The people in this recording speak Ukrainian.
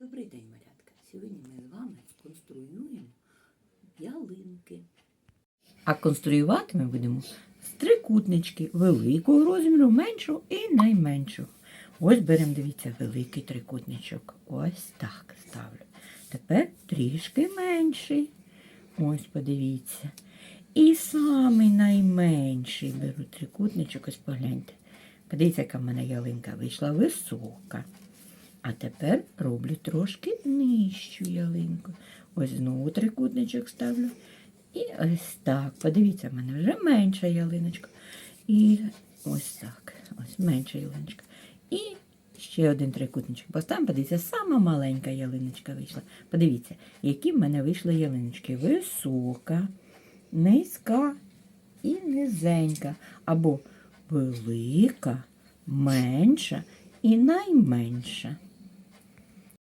Добрий день, малятка. Сьогодні ми з вами конструюємо ялинки. А конструювати ми будемо з трикутнички великого розміру, меншого і найменшого. Ось беремо, дивіться, великий трикутничок. Ось так ставлю. Тепер трішки менший. Ось подивіться. І самий найменший беру трикутничок, ось погляньте. Подивіться, яка в мене ялинка вийшла висока. А тепер роблю трошки нижчу ялинку. Ось знову трикутничок ставлю. І ось так. Подивіться, в мене вже менша ялиночка. І ось так. Ось менша ялиночка. І ще один трикутничок. Поставимо, подивіться, сама маленька ялиночка вийшла. Подивіться, які в мене вийшли ялиночки. Висока, низька і низенька. Або велика, менша і найменша.